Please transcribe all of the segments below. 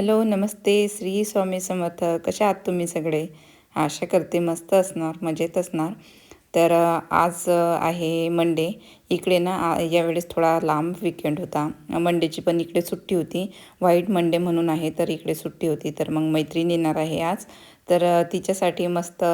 Hello नमस्ते. श्री स्वामी समर्थ. कशा आहात तुम्ही सगळे? आशा करते मस्त असणार मजेत असणार. तर आज आहे मंडे इकडे ना यावेळेस थोडा लांब विकेंड होता. मंडेची पण इकडे सुट्टी होती. व्हाईट मंडे म्हणून आहे तर इकडे सुट्टी होती. तर मग मैत्रीण येणार आहे आज. तर तिच्यासाठी मस्त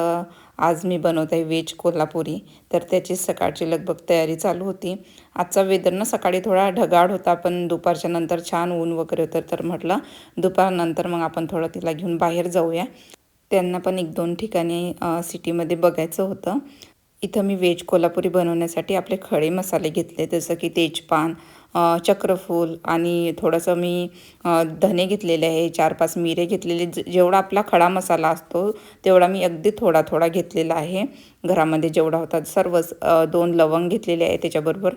आज मी बनवत आहे वेज कोल्हापुरी. तर त्याची सकाळची लगभग तयारी चालू होती. आजचा वेदर ना सकाळी थोडा ढगाळ होता पण दुपारच्या नंतर छान ऊन वगैरे होतं. तर म्हटलं दुपारनंतर मग आपण थोडं तिला घेऊन बाहेर जाऊया. त्यांना पण एक दोन ठिकाणी सिटीमध्ये बघायचं होतं. इथं मी व्हेज कोल्हापुरी बनवण्यासाठी आपले खडे मसाले घेतले जसं की तेजपान चक्रफूल आणि थोडंसं मी धने घेतलेले आहे चार पाच मिरे घेतलेले ज जेवढा आपला खडा मसाला असतो तेवढा मी अगदी थोडा थोडा घेतलेला आहे. घरामध्ये जेवढा होता सर्वच दोन लवंग घेतलेले आहे त्याच्याबरोबर.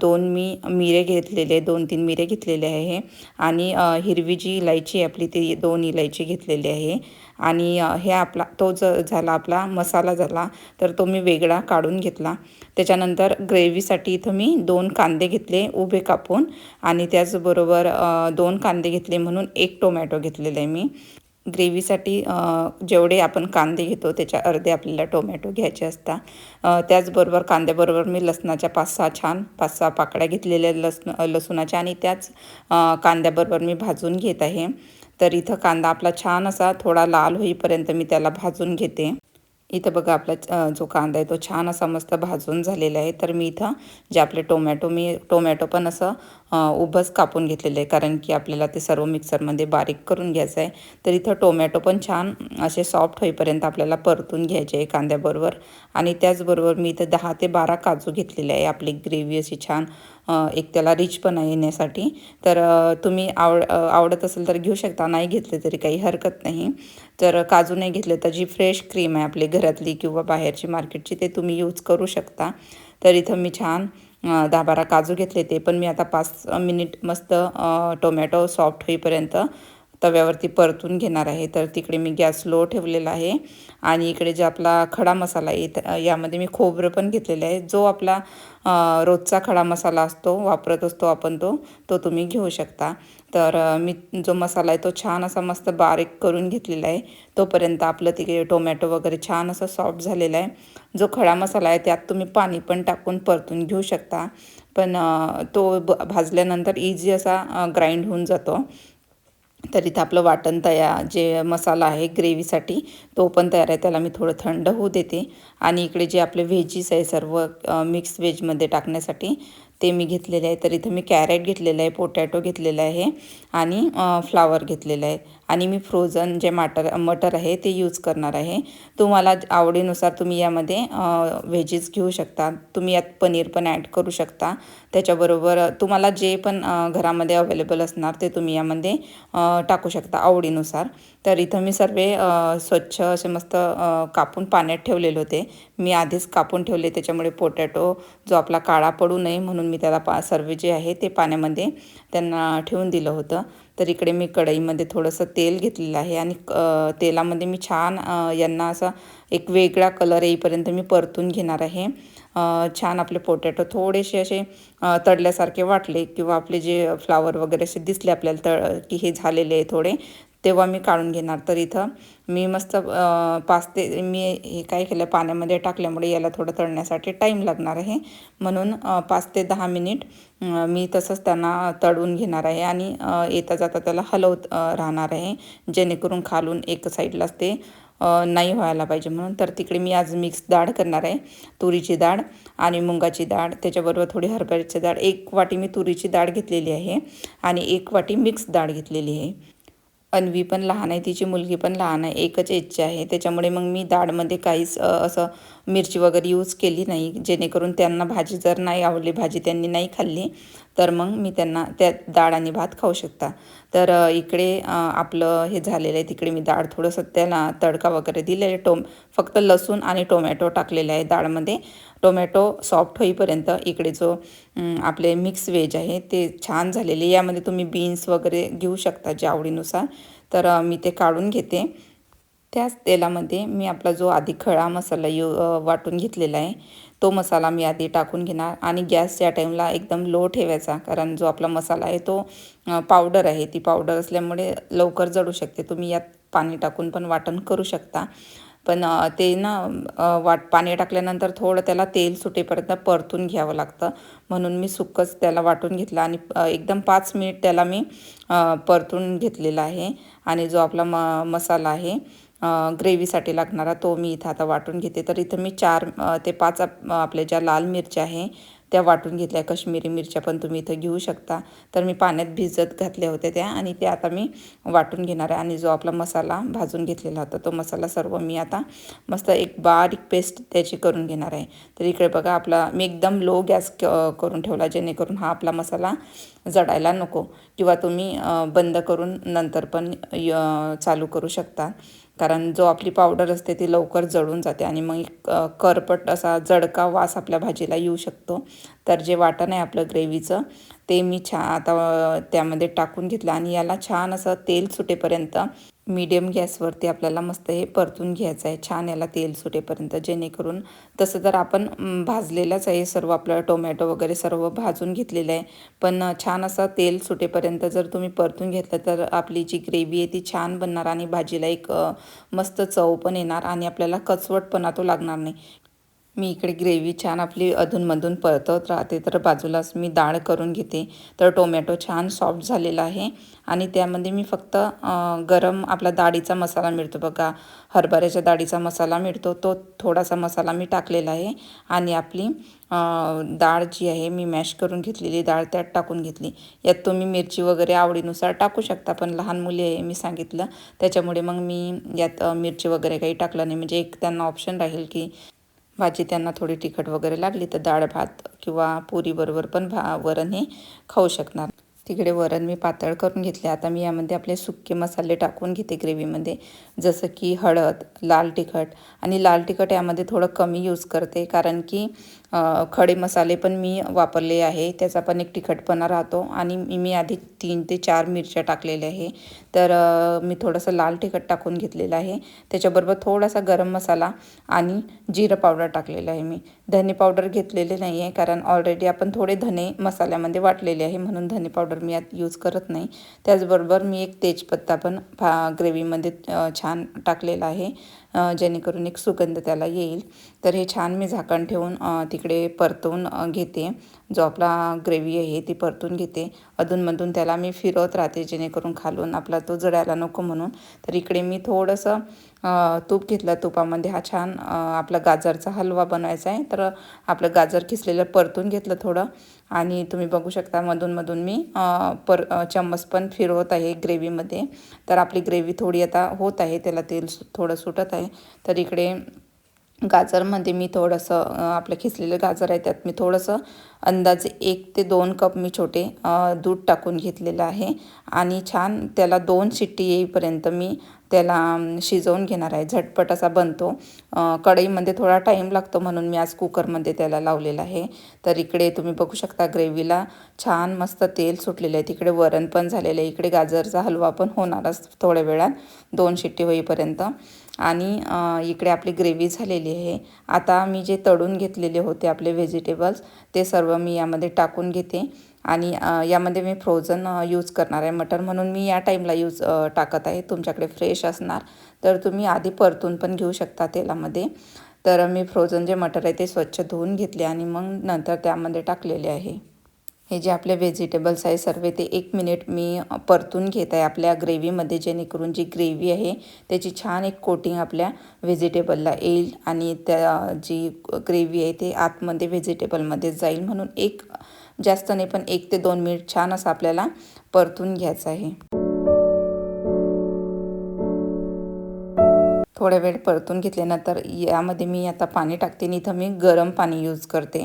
दोन मी मिरे घेतलेले दोन तीन मिरे घेतलेले आहे. आणि हिरवी जी इलायची आपली ती दोन इलायची घेतलेली आहे. आणि हे आपला तो ज झाला आपला मसाला झाला तर तो मी वेगळा काढून घेतला. त्याच्यानंतर ग्रेव्हीसाठी इथं मी दोन कांदे घेतले उभे कापून. आणि त्याचबरोबर दोन कांदे घेतले म्हणून एक टोमॅटो घेतलेला आहे मी. ग्रेव्हीसाठी जेवढे आपण कांदे घेतो त्याच्या अर्धे आपल्याला टोमॅटो घ्यायचे असतात. त्याचबरोबर कांद्याबरोबर मी लसणाच्या पाच सहा छान पाच सहा पाकळ्या घेतलेल्या लसण लसूणाच्या आणि त्याच कांद्याबरोबर मी भाजून घेत आहे. तर इथं कांदा आपला छान असा थोडा लाल होईपर्यंत मी त्याला भाजून घेते. इथं बघा आपला जो कांदा आहे तो छान असा मस्त भाजून झालेला आहे. तर मी इथं जे आपले टोमॅटो मी टोमॅटो पण असं उभंच कापून घेतलेलं आहे. कारण की आपल्याला ते सर्व मिक्सरमध्ये बारीक करून घ्यायचं आहे. तर इथं टोमॅटो पण छान असे सॉफ्ट होईपर्यंत आपल्याला परतून घ्यायचे आहे कांद्याबरोबर. आणि त्याचबरोबर मी इथं दहा ते बारा काजू घेतलेले आहे. आपली ग्रेव्ही अशी छान एक त्याला रिचपणा येण्यासाठी. तर तुम्ही आवड आवडत असेल तर घेऊ शकता. नाही घेतले तरी काही हरकत नाही. तर काजू नाही घेतले तर जी फ्रेश क्रीम आहे आपली घरातली किंवा बाहेरची मार्केटची ते तुम्ही यूज करू शकता. तर इथं मी छान दहा बारा काजू घेतले ते. पण मी आता पाच मिनिट मस्त टोमॅटो सॉफ्ट होईपर्यंत तव्यावरती परतून घेणार आहे. तर तिकडे मी गॅस लो ठेवलेला आहे आणि इकडे जे आपला खडा मसाला येत यामध्ये मी खोबरं पण घेतलेलं आहे. जो आपला रोजचा खडा मसाला असतो वापरत असतो आपण तो तो तुम्ही घेऊ शकता. तर मी जो मसाला आहे तो छान असा मस्त बारीक करून घेतलेला आहे. तोपर्यंत आपलं तिकडे टोमॅटो वगैरे छान असं सॉफ्ट झालेला आहे. जो खडा मसाला आहे त्यात तुम्ही पाणी पण टाकून परतून घेऊ शकता. पण तो ब भाजल्यानंतर इझी असा ग्राइंड होऊन जातो. तर इथं आपलं वाटण तयार जे मसाला आहे ग्रेव्हीसाठी तो पण तयार आहे. त्याला मी थोडं थंड होऊ देते. आणि इकडे जे आपले व्हेजीस आहे सर्व मिक्स व्हेजमध्ये टाकण्यासाठी ते मी घेतलेले आहे. तर इथं मी कॅरेट घेतलेलं आहे पोटॅटो घेतलेलं आहे आणि फ्लावर घेतलेलं आहे. आणि मी फ्रोझन जे माटर मटर आहे ते यूज करणार आहे. तुम्हाला आवडीनुसार तुम्ही यामध्ये व्हेजीज घेऊ शकता. तुम्ही यात पनीर पण ॲड करू शकता. त्याच्याबरोबर तुम्हाला जे पण घरामध्ये अवेलेबल असणार ते तुम्ही यामध्ये टाकू शकता आवडीनुसार. तर इथं मी सर्व स्वच्छ असे मस्त कापून पाण्यात ठेवलेले होते. मी आधीच कापून ठेवले. त्याच्यामुळे पोटॅटो जो आपला काळा पडू नये म्हणून मी त्याला पा सर्व जे आहे ते पाण्यामध्ये त्यांना ठेवून दिलं होतं. तर इकडे मी कढईमध्ये थोडंसं तेल घेतलेलं आहे आणि तेलामध्ये मी छान यांना असा एक वेगळा कलर येईपर्यंत मी परतून घेणार आहे. छान आपले पोटॅटो थोडेसे असे तळल्यासारखे वाटले किंवा आपले जे फ्लावर वगैरे असे दिसले आपल्याला तळ की हे झालेले आहे थोडे तेव्हा मी काढून घेणार. तर इथं मी मस्त पाच ते मी हे काय केलं पाण्यामध्ये टाकल्यामुळे याला थोडं तळण्यासाठी टाईम लागणार आहे. म्हणून पाच ते दहा मिनिट मी तसंच त्यांना तळून घेणार आहे आणि येता जाता त्याला हलवत राहणार आहे. जेणेकरून खालून एक साईडलाच ते नाही व्हायला पाहिजे म्हणून. तर तिकडे मी आज मिक्स डाळ करणार आहे तुरीची डाळ आणि मुंगाची डाळ. त्याच्याबरोबर थोडी हरभऱ्याची डाळ. एक वाटी मी तुरीची डाळ घेतलेली आहे आणि एक वाटी मिक्स डाळ घेतलेली आहे. अन्वी पण लहान आहे तिची मुलगी पण लहान आहे एकच एजची आहे. त्याच्यामुळे मग मी डाळमध्ये काहीच असं मिरची वगैरे यूज केली नाही. जेणेकरून त्यांना भाजी जर नाही आवडली भाजी त्यांनी नाही खाल्ली तर मग मी त्यांना त्या डाळ आणि भात खाऊ शकता. तर इकडे आपलं हे झालेलं आहे तिकडे मी डाळ थोडंसं त्याला तडका वगैरे दिलेलं आहे. टोम फक्त लसूण आणि टोमॅटो टाकलेला आहे डाळमध्ये टोमॅटो सॉफ्ट होईपर्यंत इकडे जो आपले मिक्स व्हेज आहे ते छान झालेले. यामध्ये तुम्ही बीन्स वगैरे घेऊ शकता जे आवडीनुसार. तर मी ते काढून घेते. त्याच तेलामध्ये मी आपला जो आधी खळा मसाला यू वाटून घेतलेला आहे तो मसाला मी आधी टाकून घेणार. आणि गॅस या टाईमला एकदम लो ठेवायचा कारण जो आपला मसाला आहे तो पावडर आहे. ती पावडर असल्यामुळे लवकर जळू शकते. तुम्ही यात पाणी टाकून पण वाटण करू शकता. पण ते ना वाट पाणी टाकल्यानंतर थोडं त्याला तेल सुटेपर्यंत परतून घ्यावं लागतं. म्हणून मी सुकंच त्याला वाटून घेतलं आणि एकदम पाच मिनिट त्याला मी परतून घेतलेला आहे. आणि जो आपला म मसाला आहे ग्रेव्हीसाठी लागणारा तो मी इथं आता वाटून घेते. तर इथं मी चार ते पाच आपल्या ज्या लाल मिरच्या आहे त्या वाटून घेतल्या. कश्मीरी मिरच्या पण तुम्ही इथं घेऊ शकता. तर मी पाण्यात भिजत घातल्या होत्या त्या आणि त्या आता मी वाटून घेणार आहे. आणि जो आपला मसाला भाजून घेतलेला होता तो मसाला सर्व मी आता मस्त एक बारीक पेस्ट त्याची करून घेणार आहे. तर इकडे बघा आपला मी एकदम लो गॅस करून ठेवला जेणेकरून हा आपला मसाला जडायला नको किंवा तुम्ही बंद करून नंतर पण चालू करू शकता. कारण जो आपली पावडर असते ती लवकर जळून जाते आणि मग करपट असा जडका वास आपल्या भाजीला येऊ शकतो. तर जे वाटण आहे आपलं ग्रेव्हीचं ते मी छा आता त्यामध्ये टाकून घेतलं आणि याला छान असं तेल सुटेपर्यंत मीडियम गॅसवरती आपल्याला मस्त हे परतून घ्यायचं आहे. छान याला तेल सुटेपर्यंत जेणेकरून तसं तर आपण भाजलेलंच आहे सर्व आपलं टोमॅटो वगैरे सर्व भाजून घेतलेलं आहे. पण छान असं तेल सुटेपर्यंत जर तुम्ही परतून घेतलं तर आपली जी ग्रेव्ही आहे ती छान बनणार आणि भाजीला एक मस्त चव पण येणार आणि आपल्याला कचवटपणा तो लागणार नाही. मी इकडे ग्रेव्ही छान आपली अधूनमधून परतवत राहते. तर बाजूलाच मी डाळ करून घेते. तर टोमॅटो छान सॉफ्ट झालेला आहे. आणि त्यामध्ये मी फक्त गरम आपला डाळीचा मसाला मिळतो बघा. हरभऱ्याच्या डाळीचा मसाला मिळतो. तो थोडासा मसाला मी टाकलेला आहे. आणि आपली डाळ जी आहे मी मॅश करून घेतलेली डाळ त्यात टाकून घेतली. यात तुम्ही मिरची वगैरे आवडीनुसार टाकू शकता पण लहान मुली आहे मी सांगितलं. त्याच्यामुळे मग मी यात मिरची वगैरे काही टाकलं नाही. म्हणजे एक त्यांना ऑप्शन राहील की भाजी त्यांना थोडी तिखट वगैरे लागली तर डाळ भात किंवा पुरीबरोबर पण भा वरण हे खाऊ शकणार. तिकडे वरण मी पातळ करून घेतले. आता मी यामध्ये आपले सुके मसाले टाकून घेते ग्रेव्हीमध्ये. जसं की हळद लाल तिखट आणि लाल तिखट यामध्ये थोडं कमी यूज करते. कारण की खडे मसाले पण मी वापरले आहे. त्याचा पण एक तिखटपणा राहतो आणि मी आधी तीन ते चार मिरच्या टाकलेल्या आहे. तर मी थोडंसं लाल तिखट टाकून घेतलेलं आहे. त्याच्याबरोबर थोडासा गरम मसाला आणि जिरं पावडर टाकलेलं आहे मी. धने पावडर घेतलेले नाही आहे कारण ऑलरेडी आपण थोडे धने मसाल्यामध्ये वाटलेले आहे म्हणून धने पावडर मी यात यूज करत नाही. त्याचबरोबर मी एक तेजपत्ता पण फा ग्रेव्हीमध्ये छान टाकलेला आहे. जेणेकरून एक सुगंध त्याला येईल. तर हे छान मी झाकण ठेवून तिकडे परतवून घेते. जो आपला ग्रेव्ही आहे ती परतून घेते. अधूनमधून त्याला मी फिरवत राहते जेणेकरून खालून आपला तो जळायला नको म्हणून. तर इकडे मी थोडंसं तूप घेतलं. तुपामध्ये हा छान आपला गाजरचा हलवा बनवायचा आहे. तर आपलं गाजर खिसलेलं परतून घेतलं थोडं. आणि तुम्ही बघू शकता मधूनमधून मी पर चम्मच पण फिरवत आहे ग्रेव्हीमध्ये. तर आपली ग्रेव्ही थोडी आता होत आहे. त्याला तेल थोडं सुटत आहे. तर इकडे गाजरमध्ये मी थोडंसं आपलं खिसलेलं गाजर आहे त्यात मी थोडंसं अंदाजे एक ते दोन कप मी छोटे दूध टाकून घेतलेलं आहे. आणि छान त्याला दोन शिट्टी येईपर्यंत मी त्याला शिजवून घेणार आहे. झटपट असा बनतो. कढईमध्ये थोडा टाईम लागतो म्हणून मी आज कुकरमध्ये त्याला लावलेला आहे. तर इकडे तुम्ही बघू शकता ग्रेव्हीला छान मस्त तेल सुटलेलं आहे. तिकडे वरण पण झालेलं आहे. इकडे गाजरचा हलवा पण होणारच थोड्या वेळात. दोन शिट्टी होईपर्यंत. आणि इकडे आपली ग्रेव्ही झालेली आहे. आता मी जे तळून घेतलेले होते आपले व्हेजिटेबल्स ते सर्व मी यामध्ये टाकून घेते. आणि यामध्ये मी फ्रोझन यूज करणार आहे. मटर म्हणून मी या टाईमला यूज टाकत आहे. तुमच्याकडे फ्रेश असणार. तर तुम्ही आधी परतून पण घेऊ शकता तेलामध्ये. तर मी फ्रोझन जे मटर आहे ते स्वच्छ धुवून घेतले आणि मग नंतर त्यामध्ये टाकलेले आहे. हे जे आपले व्हेजिटेबल्स आहे सर्व ते एक मिनिट मी परतून घेत आहे आपल्या ग्रेव्हीमध्ये जेणेकरून जी ग्रेव्ही आहे त्याची छान एक कोटिंग आपल्या व्हेजिटेबलला येईल आणि त्या जी ग्रेव्ही आहे ते आतमध्ये व्हेजिटेबलमध्ये जाईल म्हणून एक जास्त नाही पण एक ते दोन मिनिट छान असं आपल्याला परतून घ्यायचं आहे. थोड्या वेळ परतून घेतल्यानंतर यामध्ये मी आता पाणी टाकते आणि इथं मी गरम पाणी यूज करते.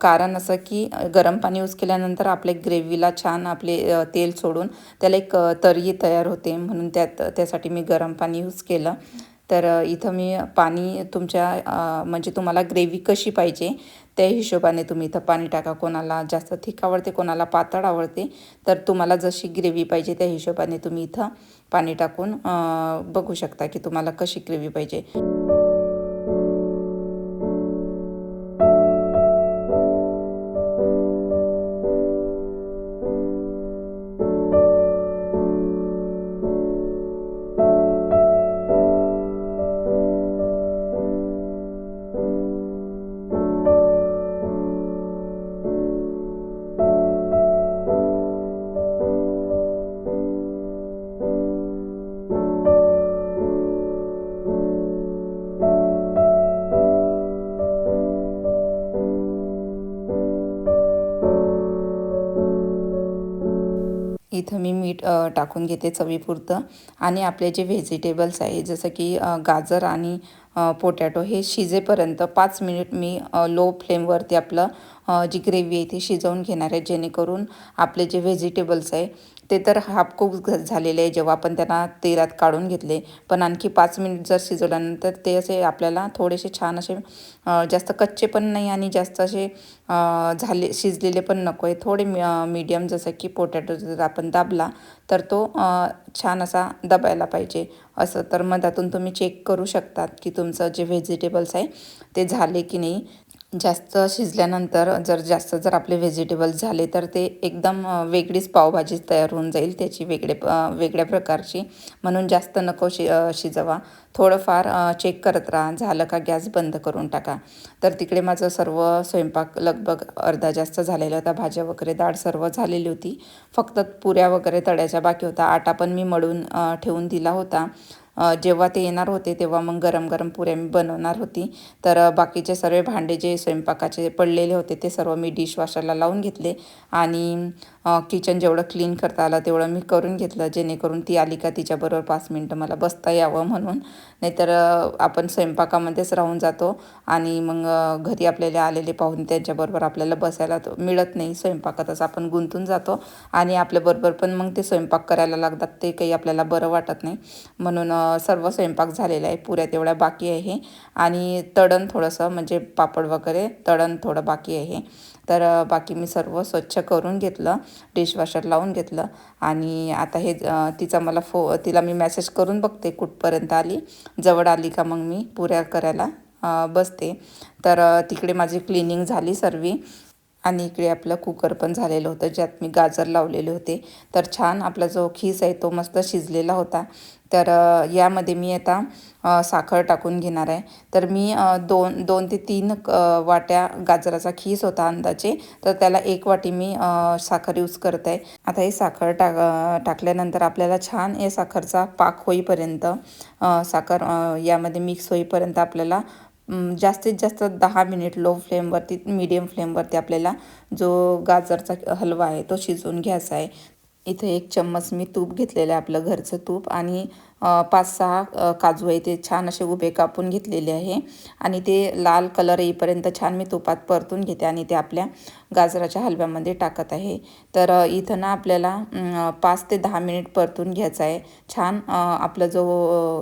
कारण असं की गरम पाणी यूज केल्यानंतर आपल्या ग्रेव्हीला छान आपले तेल सोडून त्याला एक तर्री तयार होते. म्हणून त्यात त्यासाठी मी गरम पाणी यूज केलं. तर इथं मी पाणी तुमच्या म्हणजे तुम्हाला ग्रेव्ही कशी पाहिजे त्या हिशोबाने तुम्ही इथं पाणी टाका. कोणाला जास्त थिक आवडते कोणाला पातळ आवडते तर तुम्हाला जशी ग्रेव्ही पाहिजे त्या हिशोबाने तुम्ही इथं पाणी टाकून बघू शकता की तुम्हाला कशी ग्रेव्ही पाहिजे. इथं मी मीठ टाकून घेते चवीपुरतं. आणि आपले जे व्हेजिटेबल्स आहे जसं की गाजर आणि पोटॅटो हे शिजेपर्यंत पाच मिनिट मी लो फ्लेमवरती आपलं जी ग्रेव्ही आहे ती शिजवून घेणार आहे जेणेकरून आपले जे व्हेजिटेबल्स आहे ते तर हापकूप झालेले आहे. जेव्हा आपण त्यांना तेलात काढून घेतले पण आणखी पाच मिनिट जर शिजवल्यानंतर ते असे आपल्याला थोडेसे छान असे जास्त कच्चे पण नाही आणि जास्त असे झाले शिजलेले पण नको आहे. थोडे मीडियम जसं की पोटॅटो जर आपण दाबला तर तो छान असा दबायला पाहिजे. असं तर मग त्यातून तुम्ही चेक करू शकतात की तुमचं जे व्हेजिटेबल्स आहे ते झाले की नाही. जास्त शिजल्यानंतर जर जास्त जर आपले व्हेजिटेबल्स झाले तर ते एकदम वेगळीच पावभाजी तयार होऊन जाईल. त्याची वेगळे वेगळ्या प्रकारची. म्हणून जास्त नको शि शिजवा. थोडंफार चेक करत राहा. झालं का गॅस बंद करून टाका. तर तिकडे माझं सर्व स्वयंपाक लगभग अर्धा जास्त झालेला होता. भाज्या वगैरे डाळ सर्व झालेली होती. फक्त पुऱ्या वगैरे तळ्याच्या बाकी होता आटा पण मी मळून ठेवून दिला होता. जेव्हा ते येणार होते तेव्हा मग गरम गरम पुऱ्या मी बनवणार होती. तर बाकीचे सर्व भांडे जे स्वयंपाकाचे पडलेले होते ते सर्व मी डिशवॉशरला लावून घेतले. आणि किचन जेवढं क्लीन करता आलं तेवढं मी करून घेतलं. जेणेकरून ती आली का तिच्याबरोबर पाच मिनटं मला बसता यावं म्हणून. नाहीतर आपण स्वयंपाकामध्येच राहून जातो आणि मग घरी आपल्याला आलेले पाहून त्यांच्याबरोबर आपल्याला बसायला मिळत नाही. स्वयंपाकातच आपण गुंतून जातो आणि आपल्याबरोबर पण मग ते स्वयंपाक करायला लागतात. ते काही आपल्याला बरं वाटत नाही. म्हणून सर्व स्वयंपाक झालेला आहे. पुऱ्या तेवढ्या बाकी आहे. आणि तडण थोडंसं म्हणजे पापड वगैरे तडण थोडं बाकी आहे. तर बाकी मी सर्व स्वच्छ करून घेतलं डिशवॉशर लावून घेतलं आणि आता हे तिचा मला फो तिला मी मॅसेज करून बघते कुठपर्यंत आली जवळ आली का मग मी पुऱ्या करायला बसते. तर तिकडे माझी क्लिनिंग झाली सर्व. आणि इकडे आपलं कुकर पण झालेलं होतं ज्यात मी गाजर लावलेले होते. तर छान आपला जो खीस आहे तो मस्त शिजलेला होता. तर यामध्ये मी आता साखर टाकून घेणार आहे. तर मी दोन दोन ते तीन वाट्या गाजराचा खीस होता अंदाजे. तर त्याला एक वाटी मी साखर यूज करत आहे. आता हे साखर टाक टाकल्यानंतर आपल्याला छान या साखरचा पाक होईपर्यंत साखर यामध्ये मिक्स होईपर्यंत आपल्याला जास्तीत जास्त दहा मिनिट लो फ्लेमवरती मीडियम फ्लेमवरती आपल्याला जो गाजरचा हलवा आहे तो शिजवून घ्यायचा आहे. इथे एक चम्मच मी तूप घेतलेलं आहे आपलं घरचं तूप आणि पाच सहा काजू आहे ते छान असे उभे कापून घेतलेले आहे. आणि ते लाल कलर येईपर्यंत छान मी तुपात परतून घेते आणि ते आपल्या गाजराच्या हलव्यामध्ये टाकत आहे. तर इथं ना आपल्याला पाच ते दहा मिनिट परतून घ्यायचं आहे. छान आपलं जो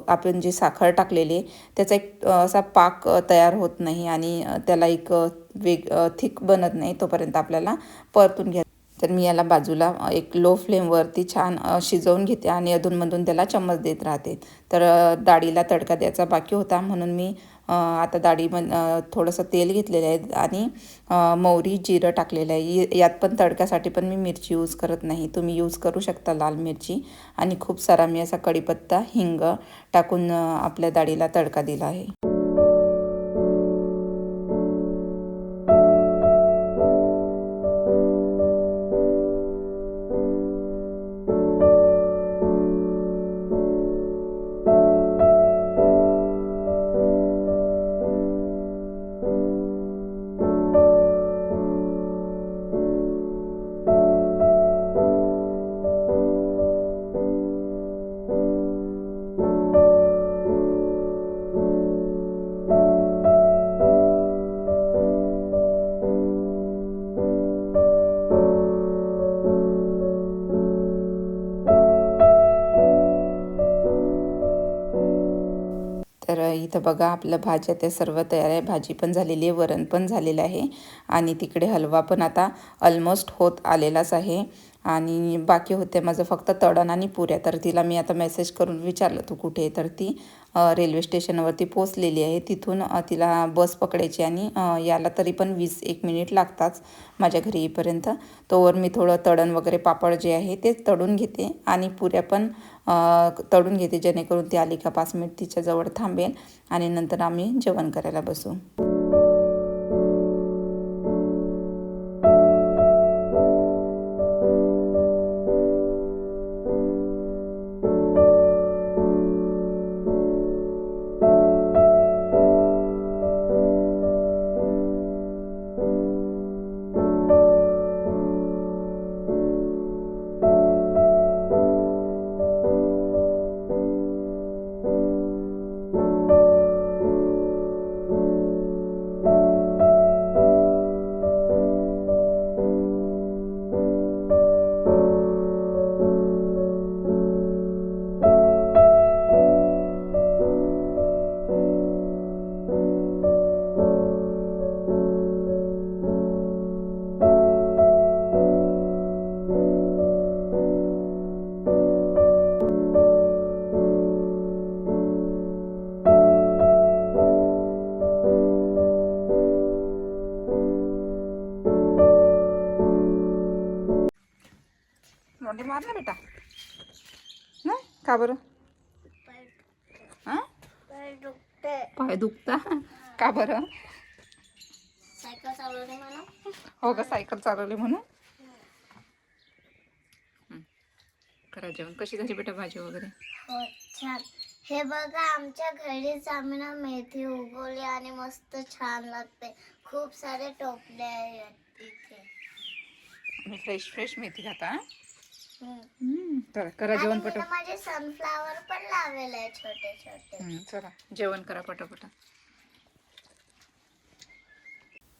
आपण जी साखर टाकलेली त्याचा एक असा पाक तयार होत नाही आणि त्याला एक वेग थिक बनत नाही तोपर्यंत आपल्याला परतून घ्या तर मी याला बाजूला एक लो फ्लेमवरती छान शिजवून घेते आणि अधूनमधून त्याला चम्मच देत राहते. तर डाळीला तडका द्यायचा बाकी होता म्हणून मी आता दाढीम थोडंसं तेल घेतलेलं आहे आणि मोहरी जिरं टाकलेलं आहे. यात पण तडक्यासाठी पण मी मिरची यूज करत नाही. तुम्ही यूज करू शकता लाल मिरची आणि खूप सारा मी असा कढीपत्ता हिंग टाकून आपल्या दाढीला तडका दिला आहे. इथं बघा आपल्या भाज्या त्या सर्व तयार आहे. भाजी पण झालेली आहे वरण पण झालेलं आहे. आणि तिकडे हलवा पण आता ऑलमोस्ट होत आलेलाच आहे. आणि बाकी होते माझं फक्त तळण आणि पुऱ्या. तर तिला मी आता मेसेज करून विचारलं तू कुठे तर ती रेल्वे स्टेशनवरती पोचलेली आहे. तिथून तिला बस पकडायची आणि याला तरी पण वीस एक मिनिट लागताच माझ्या घरी येईपर्यंत. तोवर मी थोडं तळण वगैरे पापड जे आहे ते तळून घेते आणि पुऱ्या पण तळून घेते जेणेकरून ती आली का पाच मिनिट तिच्याजवळ थांबेल आणि नंतर आम्ही जेवण करायला बसू. चालवली म्हणून. करा जेवण. कशी झाली बेटा भाजी वगैरे? हो छान. हे बघा आमच्या घरीच आम्ही ना मेथी उगवली आणि मस्त छान लागते. खूप सारे टोपले आहेत इथे फ्रेश फ्रेश मेथी खाता चला करा जेवण पट माझे सनफ्लावर पण लावलेले आहे छोटे छोटे. चला. जेवण करा पटापटा.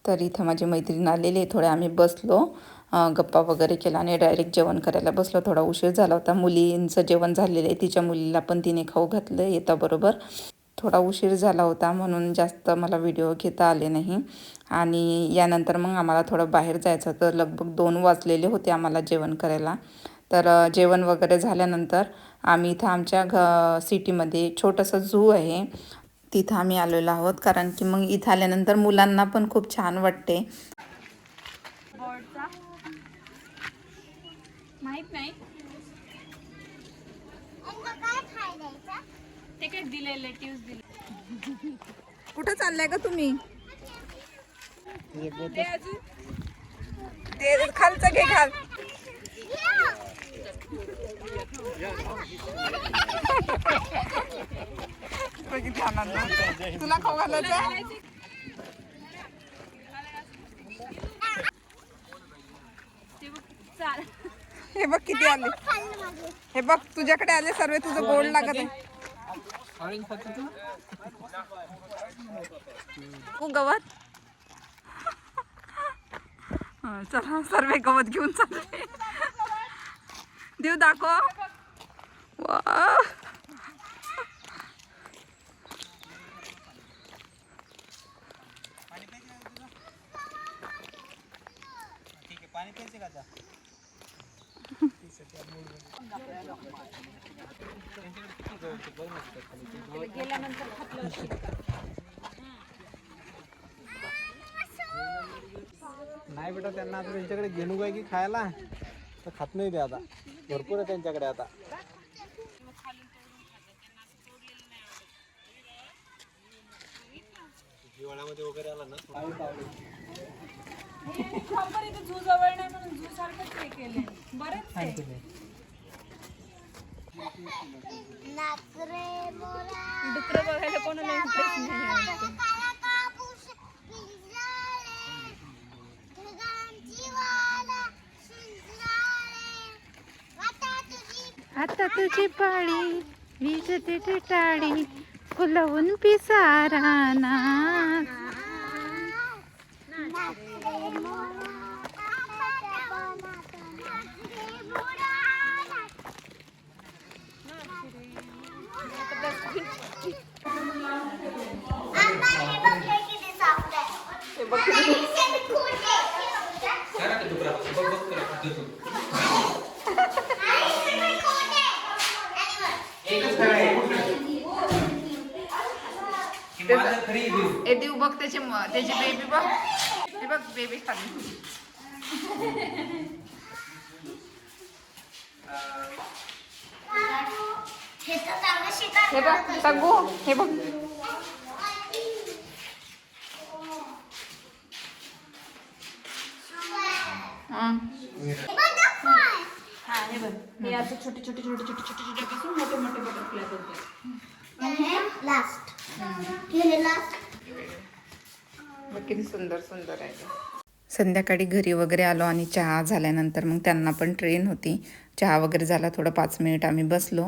तर इथं माझी मैत्रीण आलेली आहे. आम्ही बसलो गप्पा वगैरे केला आणि डायरेक्ट जेवण करायला बसलो. थोडा उशीर झाला होता. मुलींचं जेवण झालेलं आहे. तिच्या मुलीला पण तिने खाऊ घातलं येता बरोबर थोडा उशीर झाला होता म्हणून जास्त मला व्हिडिओ घेता आले नाही. आणि यानंतर मग आम्हाला थोडं बाहेर जायचं होतं. लगभग दोन वाजलेले होते आम्हाला जेवण करायला. तर जेवण वगैरे झाल्यानंतर आम्ही इथं आमच्या घ सिटीमध्ये छोटंसं झू आहे. तिथं आम्ही आलेलो आहोत. कारण की मग इथं आल्यानंतर मुलांना पण खूप छान वाटते. माहीत नाही. ते काय दिले लेटिव्स दिले कुठं चाललाय का तुम्ही? ते अजून. ते खालचं घे घाल किती आनंद तुला खाऊ घालायचं हे बघ किती आले. हे बघ तुझ्याकडे आले सर्व तुझं गोड लागत आहे. गवत. चला सर्व गवत घेऊन चालले. देऊ दाखव. वा. नाही बेटा त्यांना आता त्यांच्याकडे गेणू काय की खायला? तर खात नाही ते आता. भरपूर आहे त्यांच्याकडे आता. हिवाळ्यामध्ये वगैरे आला ना? झू जवळ नाही म्हणून झू सारखंच हे केले बरेच डुकरं बघायला कोणाला इंटरेस्ट नाही आता तुझी आता तुझी पाळी वीज टाळी फुलवून पिसारा ना नाचरे मोरा, कापसाच्या वनात नाचरे मोरा, नाच- आता हे बघ हे किती soft आहे. हे बघ किती ए देऊ बघ त्याचे त्याची बेबी बघ ते बघ बेबी खाली हे बघ सांगू हे बघ. हा हे बघ हे छोटे छोटे छोटे छोटे छोटे छोटे पासून मोठे मोठे बटरफ्लाय लास्ट लास्ट किती सुंदर सुंदर आहे संध्याकाळी घरी वगैरे आलो आणि चहा झाल्यानंतर मग त्यांना पण ट्रेन होती. चहा वगैरे झाला थोडं पाच मिनिट आम्ही बसलो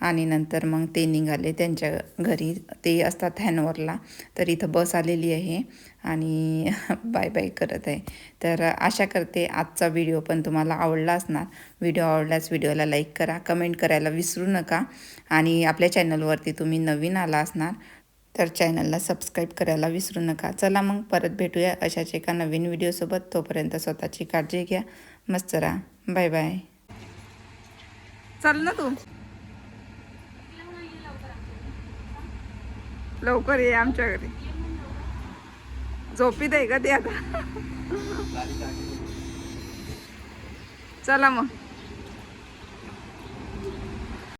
आणि नंतर मग ते निघाले त्यांच्या घरी. ते असतात हॅनवरला तर इथं बस आलेली आहे आणि बाय बाय करत आहे. तर आशा करते आजचा व्हिडिओ पण तुम्हाला आवडला असणार. व्हिडिओ आवडल्यास व्हिडिओला लाईक करा कमेंट करायला विसरू नका आणि आपल्या चॅनलवरती तुम्ही नवीन आला असणार तर चॅनलला सबस्क्राईब करायला विसरू नका. चला मग परत भेटूया अशाच एका नवीन व्हिडिओसोबत. तोपर्यंत स्वतःची काळजी घ्या. मस्त राहा. Bye bye. चल ना तू? लवकर ये आमच्या घरी. झोपीत आहे का ते आता? चला मग.